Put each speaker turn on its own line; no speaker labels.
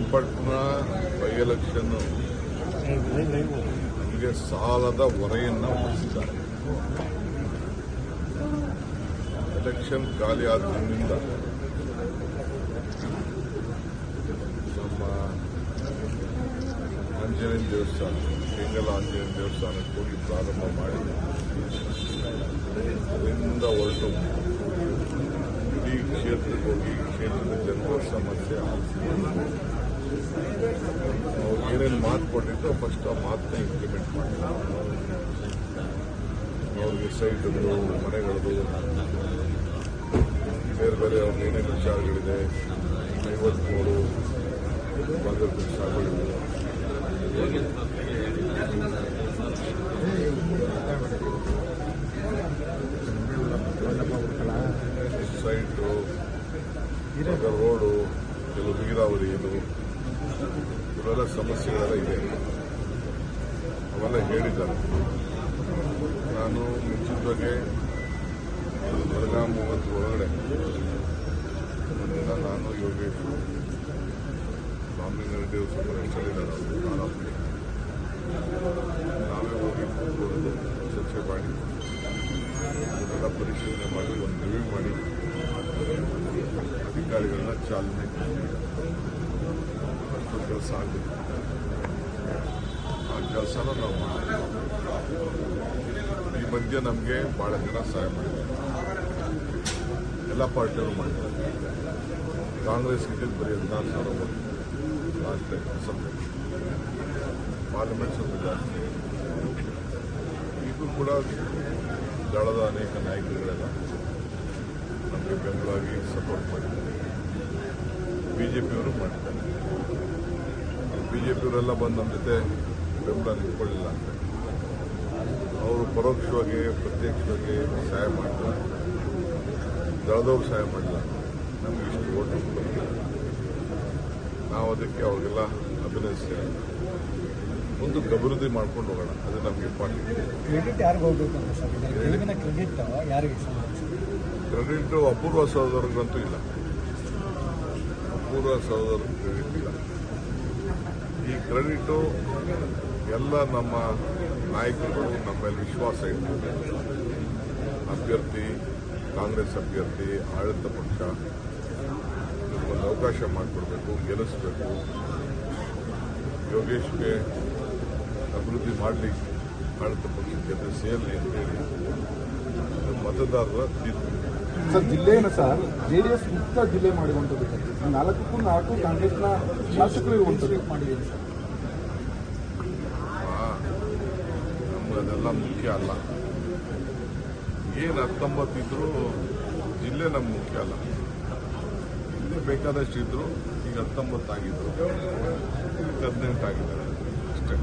Channapatna by election ನಮಗೆ ಸಾಲದ ಹೊರೆಯನ್ನು ಹೊರಿಸಿದ್ದಾರೆ ಎಲೆಕ್ಷನ್ ಖಾಲಿ ಆದ್ದರಿಂದ ನಮ್ಮ ಆಂಜನೇಯ ದೇವಸ್ಥಾನ, ಕೆಂಗಲ ಆಂಜನೇಯ ದೇವಸ್ಥಾನಕ್ಕೆ ಹೋಗಿ ಪ್ರಾರಂಭ ಮಾಡಿ ಅದರಿಂದ ಹೊರಟು. ಇಡೀ ಕ್ಷೇತ್ರಕ್ಕೆ ಹೋಗಿ, ಕ್ಷೇತ್ರದ ಜನರ ಸಮಸ್ಯೆ ನಾವು ಏನೇನು ಮಾತು ಕೊಟ್ಟಿದ್ದೋ ಫಸ್ಟ್ ಆ ಮಾತನ್ನ ಇಂಪ್ಲಿಮೆಂಟ್ ಮಾಡಿಲ್ಲ ಅವ್ರಿಗೆ ಸೈಟ್ಗಳು ಮನೆಗಳದು, ಬೇರೆ ಬೇರೆ ಅವ್ರಿಗೆ ಏನೇನು ವಿಚಾರಗಳಿದೆ, ಐವತ್ಮೂರು ಭಾಗದ ಸಾಗುಗಳಿದೆ ಸೈಟು ರೋಡು ಕೆಲವು ನೀರಾವರಿ ಇದು. ಇವೆಲ್ಲ ಸಮಸ್ಯೆಗಳೆಲ್ಲ ಇದೆ. ಅವೆಲ್ಲ ಹೇಳಿದ್ದಾರೆ. ನಾನು ಮುಂಚಿತವಾಗಿ ಬೆಳಗಾಂ ಮೂವತ್ತು ಒಳಗಡೆ ಒಂದಿನ ನಾನು, ಯೋಗೇಶ್ ರಾಮಲಿಂಗಾರೆಡ್ಡಿ ಅವರು ಸ್ವಲ್ಪ ರೆಸ್ಟಲ್ಲಿದ್ದಾರೆ ಅವರು ನಾವೇ ಹೋಗಿ ಕೂತ್ಕೊಂಡು ಚರ್ಚೆ ಮಾಡಿ ಅದನ್ನೆಲ್ಲ ಪರಿಶೀಲನೆ ಮಾಡಿ, ಒಂದು ರಿವ್ಯೂ ಮಾಡಿ, ಅಧಿಕಾರಿಗಳನ್ನ ಚಾಲನೆ ಕೊಡ್ತೀವಿ. ಅಷ್ಟು ಕೆಲಸ ಆಗುತ್ತೆ ಆ ಕೆಲಸನ ನಾವು ಈ ಮಧ್ಯೆ ನಮಗೆ ಭಾಳ ಜನ ಸಹಾಯ ಮಾಡಿದ್ದಾರೆ ಎಲ್ಲ ಪಾರ್ಟಿಯವರು ಮಾಡಿದ್ದಾರೆ ಕಾಂಗ್ರೆಸ್ ಇದ್ದಿದ್ದು ಬರೀ ಹದಿನಾರು ಸಾವಿರ ಲಾಸ್ಟ್ ಟೈಮ್ ಅಸೆಂಬ್ಲಿ ಪಾರ್ಲಿಮೆಂಟ್ ಸ್ವಲ್ಪ ಜಾಸ್ತಿ ಇದು ಕೂಡ ದಳದ ಅನೇಕ ನಾಯಕರುಗಳೆಲ್ಲ ನಮಗೆ ಬೆಂಬಲವಾಗಿ ಸಪೋರ್ಟ್ ಮಾಡಿದ್ದಾರೆ. ಬಿ ಜೆ ಪಿಯವರು ಮಾಡಿದ್ದಾರೆ. ಬಿ ಜೆ ಪಿಯವರೆಲ್ಲ ಬಂದು ನಮ್ಮ ಜೊತೆ ಬೆಂಬಲ ನಿಂತ್ಕೊಳ್ಳಿಲ್ಲ ಅಂತ. ಅವರು ಪರೋಕ್ಷವಾಗಿ ಪ್ರತ್ಯಕ್ಷವಾಗಿ ಸಹಾಯ ಮಾಡಿಲ್ಲ ದಳದವ್ರು ಸಹಾಯ ಮಾಡಿಲ್ಲ ನಮಗೆ ಇಷ್ಟು ಓಟು ನಾವು ಅದಕ್ಕೆ ಅವ್ರಿಗೆಲ್ಲ ಅಭಿನಯಿಸ್ತೇವೆ ಒಂದು ಅಭಿವೃದ್ಧಿ ಮಾಡ್ಕೊಂಡು ಹೋಗೋಣ. ಅದು ನಮಗೆ ಇಂಪಾರ್ಟೆಂಟ್
ಕ್ರೆಡಿಟ್ ಯಾರಿಗೆ ಹೋಗ್ಬೇಕು ಯಾರಿಗೆ
ಕ್ರೆಡಿಟ್ ಅಪೂರ್ವ ಸಹೋದರಿಗಂತೂ ಇಲ್ಲ. ಅಪೂರ್ವ ಸಹೋದರ ಕ್ರೆಡಿಟ್ ಇಲ್ಲ. ಈ ಕ್ರೆಡಿಟು ಎಲ್ಲ ನಮ್ಮ ನಾಯಕರುಗಳು, ನಮ್ಮ ಮೇಲೆ ವಿಶ್ವಾಸ ಇಟ್ಟು ಅಭ್ಯರ್ಥಿ, ಕಾಂಗ್ರೆಸ್ ಅಭ್ಯರ್ಥಿ, ಆಡಳಿತ ಪಕ್ಷ ಒಂದು ಅವಕಾಶ ಮಾಡಿಕೊಡ್ಬೇಕು, ಗೆಲ್ಲಿಸಬೇಕು. ಯೋಗೇಶ್ಗೆ ಅಭಿವೃದ್ಧಿ ಮಾಡಲಿಕ್ಕೆ ಆಡಳಿತ ಪಕ್ಷ ಜೊತೆ ಸೇರಲಿ ಅಂತೇಳಿ ಮತದಾರರ ತೀರ್ಪು.
ಸರ್ ಜಿಲ್ಲೆಯನ್ನು ಸರ್ ಜೆ ಎಸ್ ಮುಕ್ತ ಜಿಲ್ಲೆ ಮಾಡಿರುವಂಥದ್ದು ನಾಲ್ಕಕ್ಕೂ ನಾಲ್ಕು ಕಾಂಗ್ರೆಸ್ನ ಶಾಸಕರು ಇರುವಂಥದ್ದು.
ಮಾಡಿದ್ದೀನಿ ಸರ್
ಅದೆಲ್ಲ ಮುಖ್ಯ ಅಲ್ಲ. ಏನು ಹತ್ತೊಂಬತ್ತು ಇದ್ರು ಜಿಲ್ಲೆ ನಮ್ಗೆ ಮುಖ್ಯ ಅಲ್ಲ. ಇಲ್ಲಿ ಬೇಕಾದಷ್ಟು ಇದ್ರು ಈಗ ಹತ್ತೊಂಬತ್ತು ಆಗಿದ್ರು. ಹದಿನೆಂಟು ಆಗಿದ್ದಾರೆ. ಅಷ್ಟೇ.